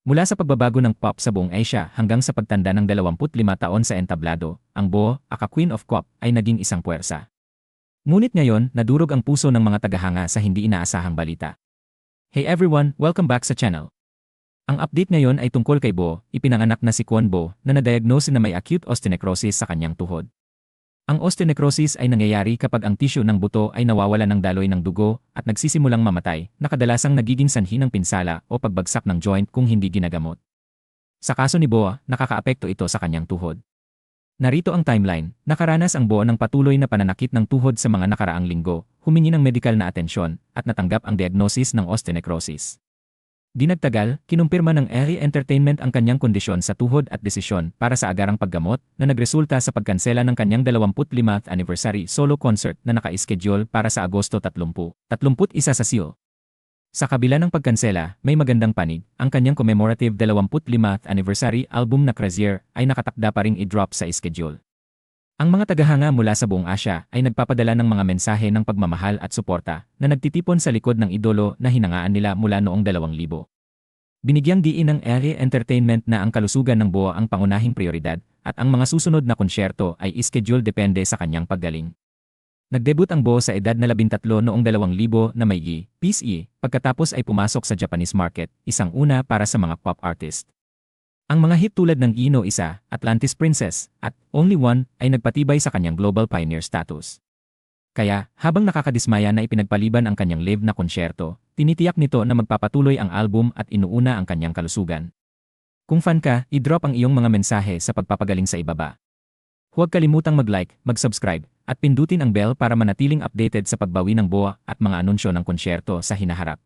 Mula sa pagbabago ng pop sa buong Asia hanggang sa pagtanda ng 25 taon sa entablado, ang Bo, aka Queen of Pop, ay naging isang puwersa. Ngunit ngayon, nadurog ang puso ng mga tagahanga sa hindi inaasahang balita. Hey everyone, welcome back sa channel. Ang update ngayon ay tungkol kay Bo, ipinanganak na si Kwon Bo na na-diagnose na may acute osteonecrosis sa kanyang tuhod. Ang osteonecrosis ay nangyayari kapag ang tissue ng buto ay nawawala ng daloy ng dugo at nagsisimulang mamatay, na kadalasang nagiging sanhi ng pinsala o pagbagsak ng joint kung hindi ginagamot. Sa kaso ni Boa, nakakaapekto ito sa kanyang tuhod. Narito ang timeline, nakaranas ang Boa ng patuloy na pananakit ng tuhod sa mga nakaraang linggo, humingi ng medikal na atensyon, at natanggap ang diagnosis ng osteonecrosis. Di nagtagal, kinumpirma ng Early Entertainment ang kanyang kondisyon sa tuhod at desisyon para sa agarang paggamot na nagresulta sa pagkansela ng kanyang 25th anniversary solo concert na naka-schedule para sa Agosto 30, 31 sa Seoul. Sa kabila ng pagkansela, may magandang panig, ang kanyang commemorative 25th anniversary album na Crazier ay nakatakda pa ring i-drop sa schedule. Ang mga tagahanga mula sa buong Asya ay nagpapadala ng mga mensahe ng pagmamahal at suporta na nagtitipon sa likod ng idolo na hinangaan nila mula noong 2000. Binigyang diin ng Early Entertainment na ang kalusugan ng Boa ang pangunahing prioridad at ang mga susunod na konsyerto ay ischedule depende sa kanyang paggaling. Nagdebut ang Bo sa edad na 13 noong 2000 na may PSE, pagkatapos ay pumasok sa Japanese market, isang una para sa mga pop artist. Ang mga hit tulad ng Ino Isa, Atlantis Princess, at Only One ay nagpatibay sa kanyang global pioneer status. Kaya, habang nakakadismaya na ipinagpaliban ang kanyang live na konsyerto, tinitiyak nito na magpapatuloy ang album at inuuna ang kanyang kalusugan. Kung fan ka, i-drop ang iyong mga mensahe sa pagpapagaling sa ibaba. Huwag kalimutang mag-like, mag-subscribe, at pindutin ang bell para manatiling updated sa pagbawi ng BOA at mga anunsyo ng konsyerto sa hinaharap.